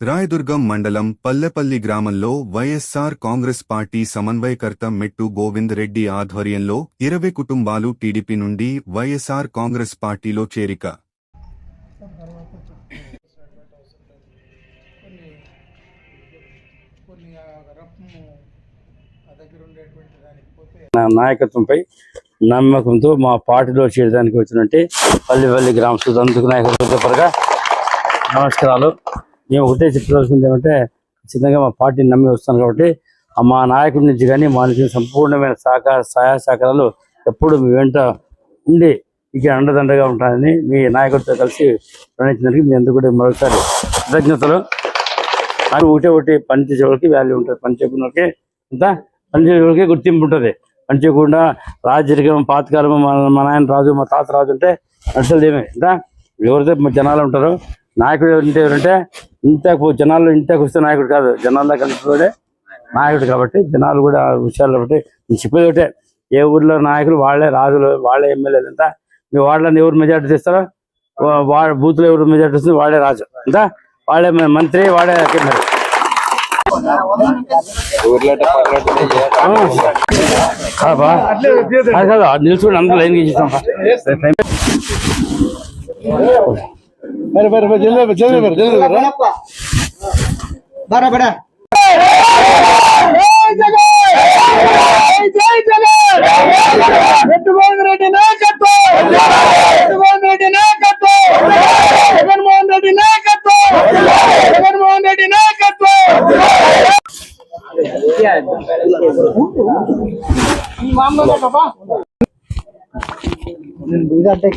రాయదుర్గం మండలం పల్లెపల్లి గ్రామంలో వైఎస్సార్ కాంగ్రెస్ పార్టీ సమన్వయకర్త మెట్టు గోవింద్ రెడ్డి ఆధ్వర్యంలో ఇరవై కుటుంబాలు టీడీపీ నుండి వైఎస్సార్ కాంగ్రెస్ పార్టీలో చేరిక. నా నాయకత్వంపై నమ్మకంతో మా పార్టీలో చేరడానికి వచ్చినట్టే పల్లిపల్లి గ్రామస్తులు నాయకత్వంతో పరగా నమస్కారాలు. మేము ఒకటే చెప్పదలుచుకుంది ఏమంటే ఖచ్చితంగా మా పార్టీని నమ్మి వస్తాను కాబట్టి మా నాయకుడి నుంచి కానీ మా నుంచి సంపూర్ణమైన సహకార సహాయ సహకారాలు ఎప్పుడు మీ వెంట ఉండి ఇక అండదండగా ఉంటానని మీ నాయకుడితో కలిసి ప్రణించినందుకు మీ అందరూ కూడా మరొకసారి కృతజ్ఞతలు. అది ఒకటే ఒకటి పని వాల్యూ ఉంటుంది. పని చేయకుండా వాళ్ళకి ఇంత పని గుర్తింపు ఉంటుంది. పని చేయకుండా రాజరికం పాతకాలం మా నాయన రాజు మా తాత రాజు అంటే నడుస్తుంది ఏమే ఇంత ఎవరైతే జనాలు ఉంటారో నాయకుడు ఉంటే ఎవరంటే ఇంత జనాలు ఇంతకు వస్తే నాయకుడు కాదు. జనాల్లో కలిసిపోతే నాయకుడు కాబట్టి జనాలు కూడా విషయాలు కాబట్టి నేను చెప్పేది ఒకటే. ఏ ఊర్లో నాయకులు వాళ్ళే రాజులు వాళ్ళే ఎమ్మెల్యేలు అంతా. మీ వాళ్ళని ఎవరు మెజార్టీ తెస్తారో? వాళ్ళ బూత్లో ఎవరు మెజార్టీ వస్తుంది వాళ్ళే రాజు. అంతా వాళ్ళే మంత్రి వాళ్ళే ఎమ్మెల్యే కాదు అందరూ లైన్ గీసేస్తాం బరే బరే బరే జల్దీ జల్దీ బరే జల్దీ బరే బరా బరా జగన్మోహన్ రెడ్డి నాయకత్వం జగన్మోహన్ రెడ్డి నాయకత్వం జగన్మోహన్ రెడ్డి నాయకత్వం జగన్మోహన్ రెడ్డి నాయకత్వం మామూలు బాబా ఇదంటే